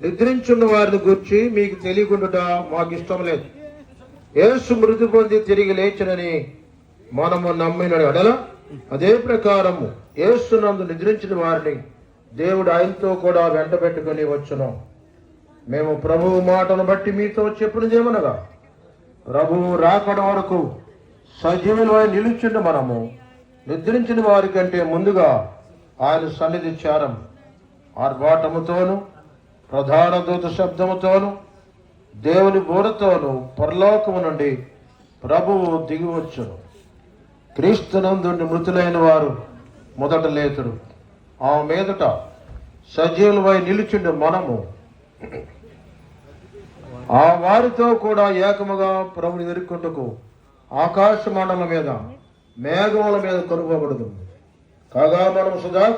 నిద్రించున్న వారిని గురించి మీకు తెలియకుండా మాకు ఇష్టం లేదు. ఏసు మృతి పొంది తిరిగి లేచినని మనము నమ్మిన అడల అదే ప్రకారము ఏసునందు నిద్రించిన వారిని దేవుడు ఆయనతో కూడా వెంట పెట్టుకుని వచ్చును. మేము ప్రభువు మాటను బట్టి మీతో చెప్పినదేమనగా ప్రభువు రాకడ వరకు సజీవులమై నిలుచుండి మనము. నిద్రించిన వారి కంటే ముందుగా ఆయన సన్నిధి చారం ఆర్భాటముతోను ప్రధాన దూత శబ్దముతోను దేవుని బోరతోను పరలోకము నుండి ప్రభువు దిగివచ్చును. క్రీస్తునందు మృతులైన వారు మొదట లేతుడు ఆ మీదట సజీవులమై నిలుచుండి మనము. ఆ వారితో కూడా ఏకముగా ప్రభుని ఎదుర్కొంటకు ఆకాశ మండలం మీద మేఘముల మీద కొనుకోబడదు కాగా మనం సుధాక